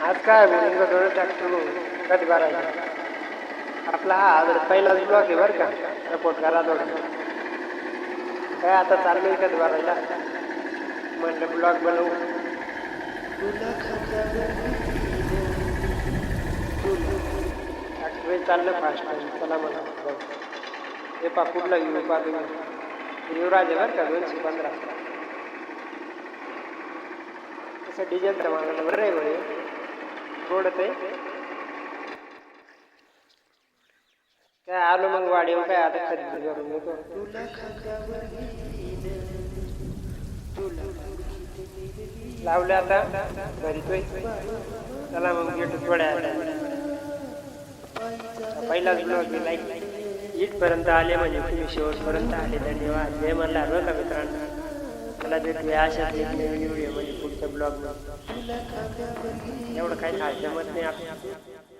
आज काय बोलून थोडं ट्रॅक्टर कधी बारायला आपला हा आज पहिलाच ब्लॉक आहे बरं का? सपोर्ट करा थोडं. काय आता चाललोय कधी बारायला म्हणलं ब्लॉक बनवू. ट्रॅक्टर चाललं फास्ट चला म्हणा. हे पा कुठला घेऊ? पा तुम्ही युवराज आहे बरं का? दोनशे पंधरा. तसं डिझेलचं मागणं बरं आहे म्हणे थोडं काय आलो मग वाढीवर काय आता खरेदी करून येतो लावले आता. घरी चला मग भेटू थोड्या पहिला पहिलाच मी लाईक इथपर्यंत आले म्हणजे तुम्ही शेवटपर्यंत आले. धन्यवाद. जय म्हणला रोज का मित्रांनो. मला भेटूया अशाच एक नवीन व्हिडिओ म्हणजे पुढच्या ब्लॉग एवढं काही खायचं मत नाही आपण